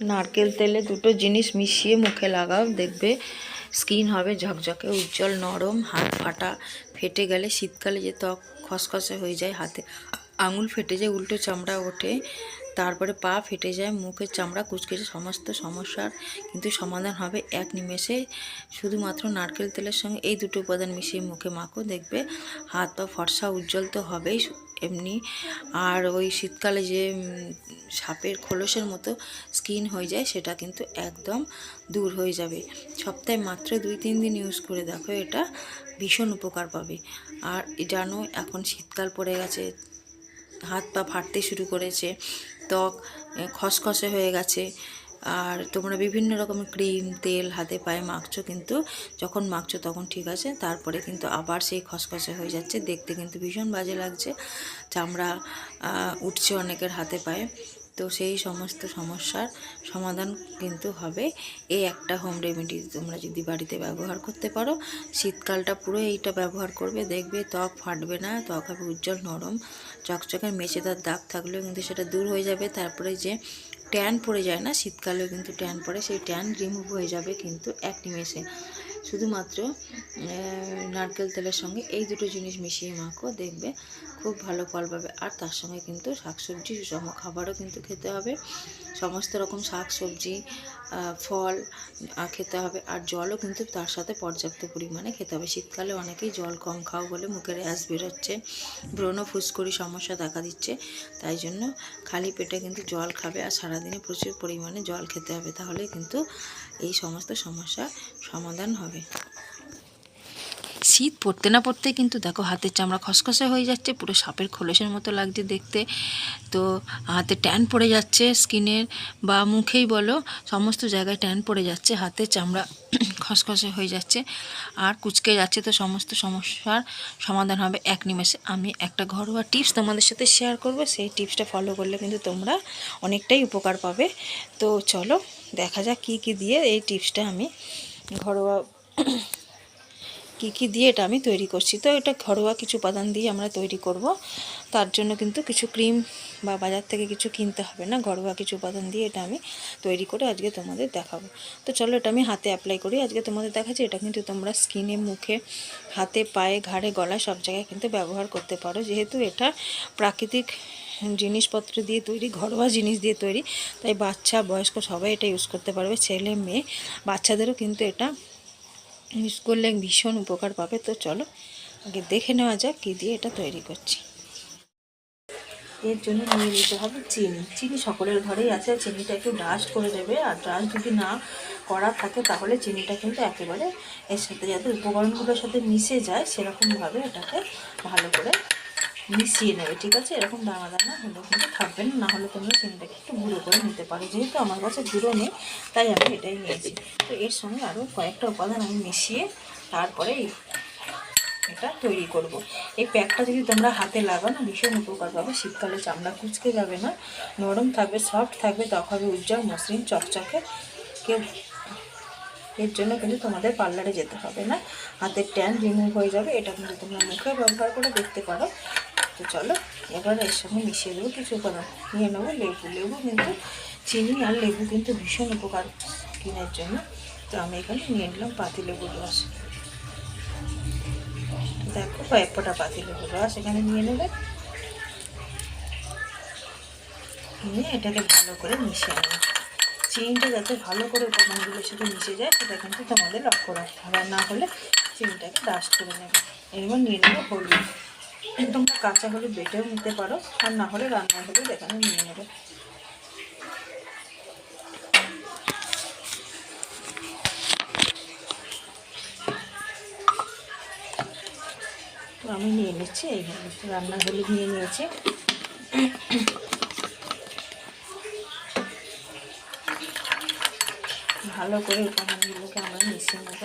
নারকেল তেলে দুটো জিনিস মিশিয়ে মুখে লাগাও, দেখবে স্কিন হবে ঝকঝকে, উজ্জ্বল, নরম, হাত ফাটা, ফেটে গেলে শীতকালে যে ত্বক খসখসে হয়ে যায় হাতে। আঙুল ফেটে যায়, উল্টো চামড়া ওঠে তারপরে পা ফেটে যায়, মুখের চামড়া কুচকে সমস্ত সমস্যার কিন্তু সমাধান হবে এক নিমেষে। শুধুমাত্র নারকেল তেলের সঙ্গে এই দুটো উপাদান মিশিয়ে মুখে মাখো, দেখবে হাত পা ফর্সা উজ্জ্বল তো হবেই এমনি। আর ওই শীতকালে যে সাপের খোলসের মতো স্কিন হয়ে যায়, সেটা কিন্তু একদম দূর হয়ে যাবে। সপ্তাহে মাত্র দুই তিন দিন ইউজ করে দেখো, এটা ভীষণ উপকার পাবে। আর জানো, এখন শীতকাল পড়ে গেছে, হাত পা ফাটতে শুরু করেছে। ত্বক খসখসে হয়ে গেছে। আর তোমরা বিভিন্ন রকমের ক্রিম, তেল হাতে পায়ে মাখছো কিন্তু, যখন মাখছো তখন ঠিক আছে, তারপরে কিন্তু আবার সেই খসখসে হয়ে যাচ্ছে। দেখতে কিন্তু ভীষণ বাজে লাগছে। চামড়া উঠছে অনেকের হাতে পায়ে। তো সেই সমস্ত সমস্যার সমাধান কিন্তু হবে। এই একটা হোম রেমেডি তোমরা যদি বাড়িতে ব্যবহার করতে পারো, শীতকালটা পুরো এইটা ব্যবহার করবে, দেখবে ত্বক ফাটবে না, ত্বক হবে উজ্জ্বল নরম চকচকের মেচেদার দাগ থাকলেও কিন্তু সেটা দূর হয়ে যাবে, তারপরে যে ট্যান পড়ে যায় না, শীতকালেও কিন্তু ট্যান পড়ে, সেই ট্যান রিমুভ হয়ে যাবে কিন্তু এক নিমেষে। শুধুমাত্র নারকেল তেলের সঙ্গে এই দুটো জিনিস মিশিয়ে মাখো, দেখবে খুব ভালো ফল পাবে। আর তার সঙ্গে কিন্তু শাকসবজি সুষম খাবারও কিন্তু খেতে হবে। সমস্ত রকম শাকসবজি ফল খেতে হবে। আর জলও কিন্তু তার সাথে পর্যাপ্ত পরিমাণে খেতে হবে। শীতকালে অনেকেই জল কম খাও বলে মুখের অ্যাস বেরোচ্ছে। ব্রণ ফুসকুড়ি সমস্যা দেখা দিচ্ছে। তাই জন্য খালি পেটে কিন্তু জল খাবে। আর সারাদিনে প্রচুর পরিমাণে জল খেতে হবে। তাহলে কিন্তু এই সমস্ত সমস্যা সমাধান হবে। শীত পড়তে না পড়তে কিন্তু দেখো হাতের চামড়া খসখসে হয়ে যাচ্ছে, পুরো সাপের খোলসের মতো লাগছে দেখতে। তো হাতে ট্যান পড়ে যাচ্ছে স্কিনের বা মুখেই বলো, সমস্ত জায়গায় ট্যান পড়ে যাচ্ছে হাতের চামড়া। খসখসে হয়ে যাচ্ছে। আর কুচকে যাচ্ছে তো সমস্ত সমস্যার সমাধান হবে এক নিমেষে। আমি একটা ঘরোয়া টিপস তোমাদের সাথে শেয়ার করব। সেই টিপসটা ফলো করলে কিন্তু তোমরা অনেকটাই উপকার পাবে। তো চলো দেখা যাক কী কী দিয়ে এই টিপসটা আমি ঘরোয়া কী কী দিয়ে এটা আমি তৈরি করছি। তো এটা ঘরোয়া কিছু উপাদান দিয়ে আমরা তৈরি করব। তার জন্য কিন্তু কিছু ক্রিম বা বাজার থেকে কিছু কিনতে হবে না। ঘরোয়া কিছু উপাদান দিয়ে এটা আমি তৈরি করে আজকে তোমাদের দেখাবো। তো চলো এটা আমি হাতে অ্যাপ্লাই করি। আজকে তোমাদের দেখাচ্ছি এটা কিন্তু তোমরা স্কিনে মুখে, হাতে, পায়ে, ঘাড়ে, গলায় সব জায়গায় কিন্তু ব্যবহার করতে পারো। যেহেতু এটা প্রাকৃতিক জিনিসপত্র দিয়ে তৈরি, ঘরোয়া জিনিস দিয়ে তৈরি, তাই বাচ্চা, বয়স্ক সবাই এটা ইউজ করতে পারবে। ছেলে, মেয়ে, বাচ্চাদেরও কিন্তু এটা ইউজ করলে ভীষণ উপকার পাবে। তো চলো, আগে দেখে নেওয়া যাক কী দিয়ে এটা তৈরি করছি। এর জন্য নিয়ে নিতে হবে চিনি। চিনি সকলের ঘরেই আছে, চিনিটা একটু ডাস্ট করে দেবে। আর ডাস্ট যদি না করা থাকে, তাহলে চিনিটা কিন্তু একেবারে এর সাথে যাতে উপকরণগুলোর সাথে মিশে যায়, সেরকমভাবে এটাকে ভালো করে মিশিয়ে নেবে, ঠিক আছে? এরকম দানা দানা হলে কিন্তু থাকবে না হলে তোমরা চিনিটাকে একটু গুঁড়ো করে নিতে পারো। যেহেতু আমার কাছে গুঁড়ো নেই, তাই আমি এটাই নিয়েছি। তো এর সঙ্গে আরও কয়েকটা উপাদান আমি মিশিয়ে তারপরে এটা তৈরি করব। এই প্যাকটা যদি তোমরা হাতে লাগাও না, ভীষণ উপকার পাবে। শীতকালে চামড়া কুচকে যাবে না, নরম থাকবে, সফট থাকবে, ত্বক হবে উজ্জ্বল, মসৃণ, চকচকে। কেউ এর জন্য কিন্তু তোমাদের পার্লারে যেতে হবে না। হাতের ট্যান রিমুভ হয়ে যাবে, এটা কিন্তু তোমরা মুখে ব্যবহার করে দেখতে পারো। তো চলো, এবার এর সঙ্গে মিশিয়ে দেবো, কিছু উপাদান নিয়ে নেব, লেবু লেবু কিন্তু চিনি আর লেবু কিন্তু ভীষণ উপকার স্কিনের জন্য। তো আমি এখানে নিয়ে নিলাম পাতি লেবুর রস। দেখো কয়েক ফোঁটা পাতি লেবুর রস এখানে নিয়ে নেবে। নিয়ে এটাকে ভালো করে মিশিয়ে নেবে। চিনিটা যাতে ভালো করে উপাদানগুলোর সাথে মিশে যায়, সেটা কিন্তু তোমাদের লক্ষ্য রাখতে হবে। না হলে চিনিটাকে ডাস্ট করে নেবে। এবার নিয়ে নেবে হলুদ। তোমরা কাঁচা হলুদ বেটেও নিতে পারো, আর না হলে রান্না হলে এখানে নিয়ে নেবে। তো আমি নিয়ে নিচ্ছি, এই রান্না হলুদ নিয়ে নিয়েছি। ভালো করে উপাদানগুলোকে আমরা মিশিয়ে নেব।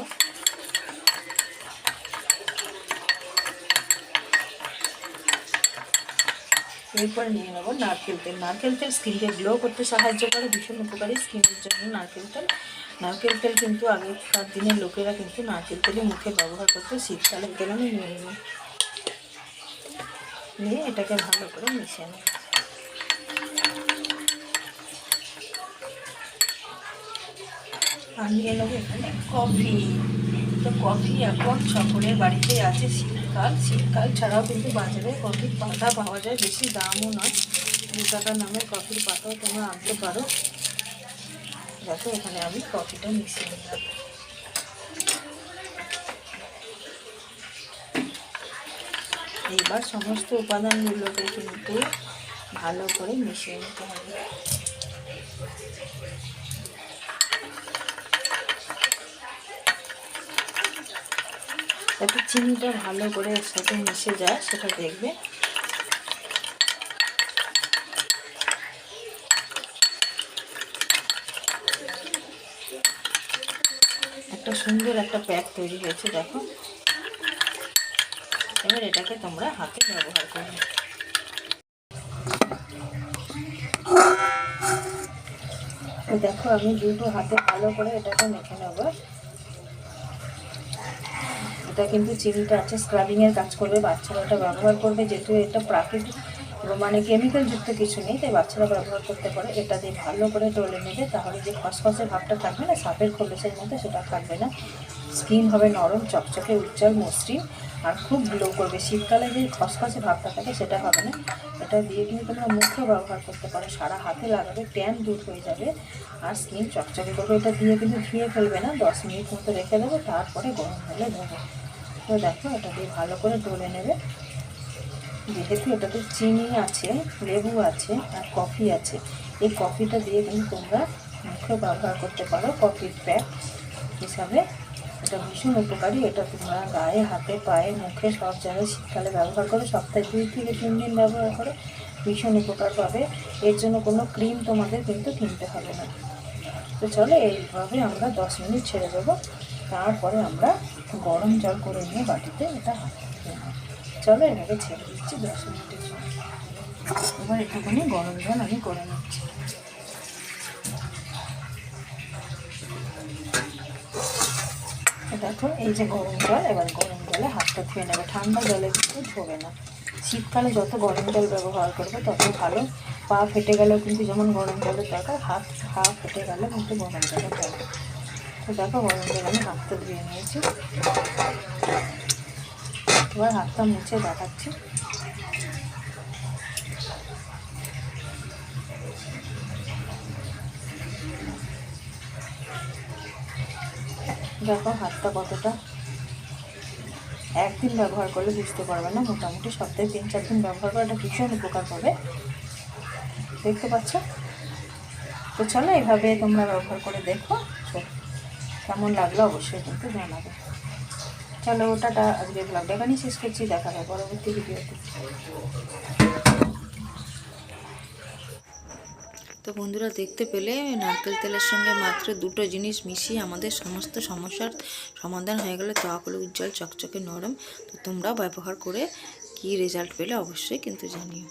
এরপর নিয়ে নেব নারকেল তেল। নারকেল তেল স্কিনকে গ্লো করতে সাহায্য করে, ভীষণ উপকারী স্কিনের জন্য নারকেল তেল। নারকেল তেল কিন্তু আগেকার দিনের লোকেরা কিন্তু নারকেল তেলে মুখে ব্যবহার করতো, শীতকালে তেল আমি নিয়ে নেব। নিয়ে এটাকে ভালো করে মিশিয়ে নেব। আর নিয়ে নেব এখানে কফি। তো কফি এখন সকলের বাড়িতে আছে শীতকাল শীতকাল ছাড়াও কিন্তু বাজারে কফির পাতা পাওয়া যায়, বেশি দামও নয়। দু টাকা নামের কফির পাতাও তোমরা আনতে পারো। দেখো, এখানে আমি কফিটা মিশিয়ে নিলাম। এইবার সমস্ত উপাদানগুলোকে কিন্তু ভালো করে মিশিয়ে নিতে হবে। যাতে চিনিটা ভালো করে সাথে মিশে যায়, সেটা দেখবে। একটা সুন্দর একটা প্যাক তৈরি হয়েছে, দেখো। এবার এটাকে তোমরা হাতে ব্যবহার করবে। দেখো, আমি দুটো হাতে ভালো করে এটাকে মেখে নেব। এটা কিন্তু চিনিটা আছে স্ক্রাবিংয়ের কাজ করবে, বাচ্চারা এটা ব্যবহার করবে, যেহেতু এটা প্রাকৃতিক মানে কেমিক্যাল যুক্ত কিছু নেই, তাই বাচ্চারা ব্যবহার করতে পারে। এটা দিয়ে ভালো করে ডলে নেবে, তাহলে যে খসখসের ভাবটা থাকবে না, সাপের খোলসের মধ্যে সেটা থাকবে না। স্কিন হবে নরম, চকচকে, উজ্জ্বল, মসৃণ। আর খুব গ্লো করবে। শীতকালে যে খসখসে ভাবটা থাকে, সেটা হবে না। এটা দিয়ে কিন্তু তোমরা মুখে ব্যবহার করতে পারো। সারা হাতে লাগাবে ট্যান দূর হয়ে যাবে আর স্কিন চকচকে করবে। এটা দিয়ে কিন্তু ধুয়ে ফেলবে না। দশ মিনিট মতো রেখে দেবে, তারপরে গরম হলে দেবে তো দেখো, এটা দিয়ে ভালো করে ডলে নেবে। যেহেতু এটাতে চিনি আছে, লেবু আছে আর কফি আছে, এই কফিটা দিয়ে কিন্তু তোমরা মুখে ব্যবহার করতে পারো। কফির প্যাক হিসাবে। এটা ভীষণ উপকারী, এটা তোমরা গায়ে, হাতে, পায়ে, মুখে, সব জায়গায় শীতকালে ব্যবহার করো। সপ্তাহে দুই থেকে তিন দিন ব্যবহার করো, ভীষণ উপকার পাবে। এর জন্য কোনো ক্রিম তোমাদের কিন্তু কিনতে হবে না। তো চলো, এইভাবে আমরা দশ মিনিট ছেড়ে দেবো। তারপরে আমরা গরম জল করে নিয়ে বাটিতে এটা হাতে চলো এভাবে ছেড়ে দিচ্ছি দশ মিনিটের জন্য। এবার একটুখানি গরম জল আমি করে নিচ্ছি। দেখো এই যে গরম জল, এবার গরম জলে হাতটা ধুয়ে নেবে। ঠান্ডা জলে কিন্তু ধোবে না। শীতকালে যত গরম জল ব্যবহার করবে, তত ভালো। পা ফেটে গেলেও কিন্তু যেমন গরম জলের দরকার, হাত, পা ফেটে গেলে কিন্তু গরম জলের দরকার। তো দেখো গরম জল আমি হাতটা ধুয়ে নিয়েছি। এবার হাতটা মুছে দেখাচ্ছি। দেখো হাতটা কতটা? একদিন ব্যবহার করলে বুঝতে পারবে না, মোটামুটি সপ্তাহে তিন, চার দিন ব্যবহার করে এটা ভীষণ উপকার পাবে দেখতে পাচ্ছ? তো চলো এভাবে তোমরা ব্যবহার করে দেখো কেমন লাগল অবশ্যই কিন্তু জানাবে। চলো ওটাটা আজকে ব্লগটা এখানেই শেষ করছি, দেখা হবে পরবর্তী ভিডিওতে তো বন্ধুরা দেখতে পেলে নারকেল তেলের সঙ্গে মাত্র দুটো জিনিস মিশিয়ে আমাদের সমস্ত সমস্যার সমাধান হয়ে গেলে। ত্বকগুলো উজ্জ্বল, চকচকে, নরম। তো তোমরাও ব্যবহার করে কি রেজাল্ট পেলে অবশ্যই কিন্তু জানিও।